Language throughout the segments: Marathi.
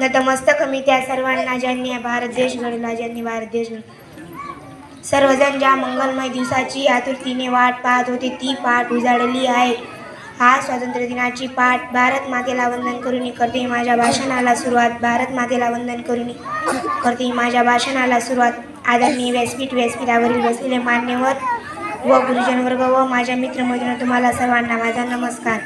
नतमस्तक मी त्या सर्वांना ज्यांनी भारत देश घडला ज्यांनी भारत देश घडला सर्वजण ज्या मंगलमय दिवसाची आतुरतीने वाट पाहत होते ती पाठ उजाडली आहे. हा स्वातंत्र्य दिनाची पाठ भारत मातेला वंदन करून करते माझ्या भाषणाला सुरुवात भारत मातेला वंदन करून करते माझ्या भाषणाला सुरुवात आदरणीय व्यासपीठ व्यासपीठावरील बसलेले मान्यवर व गुरुजन वर्ग व माझ्या मित्रमैत्रिणी तुम्हाला सर्वांना माझा नमस्कार.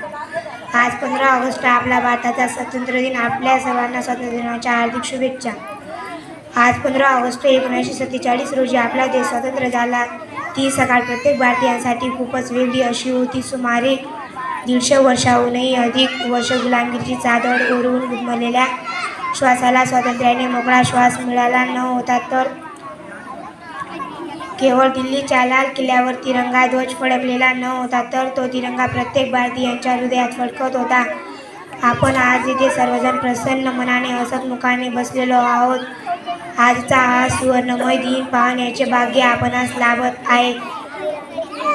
आज पंधरा ऑगस्ट आपला भारताचा स्वातंत्र्य दिन आपल्या सर्वांना स्वातंत्र्य दिनाच्या हार्दिक शुभेच्छा. आज पंधरा ऑगस्ट एकोणीसशे सत्तेचाळीस रोजी आपला देश स्वतंत्र झाला. ती सकाळ प्रत्येक भारतीयांसाठी खूपच वेगळी अशी होती. सुमारे दीडशे वर्षाहूनही अधिक वर्ष गुलामगिरीची चादर ओढून घुमलेल्या श्वासाला स्वातंत्र्याने मोकळा श्वास मिळाला न होता तर केवळ दिल्लीच्या लाल किल्ल्यावर तिरंगा ध्वज फडकलेला न होता तर तो तिरंगा प्रत्येक भारतीयांच्या हृदयात फडकत होता. आपण आज इथे सर्वजण प्रसन्न मनाने हसतमुखाने बसलेलो आहोत. आजचा हा सुवर्णमय दिन पाहण्याचे भाग्य आपणास लाभत आहे.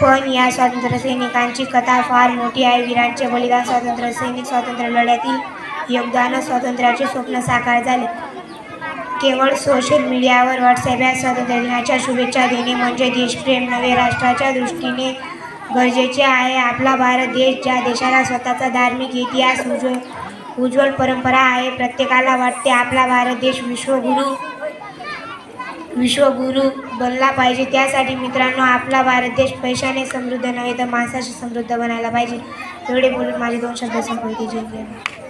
पण या स्वातंत्र्य सैनिकांची कथा फार मोठी आहे. वीरांचे बलिदान स्वातंत्र्य सैनिक स्वातंत्र्य लढ्यातील योगदान स्वातंत्र्याचे स्वप्न साकार झाले. केवळ सोशल मीडियावर व्हॉट्सअप या स्वातंत्र्य दिनाच्या शुभेच्छा देणे म्हणजे देशप्रेम नव्हे राष्ट्राच्या दृष्टीने गरजेचे आहे. आपला भारत देश ज्या देशाला स्वतःचा धार्मिक इतिहास उज्ज्वल उज्ज्वल परंपरा आहे प्रत्येकाला वाटते आपला भारत देश विश्वगुरू विश्वगुरू बनला पाहिजे. त्यासाठी मित्रांनो आपला भारत देश पैशाने समृद्ध नव्हे तर माणसाशी समृद्ध बनायला पाहिजे. एवढे बोलून माझे दोन शब्द संपवते. जय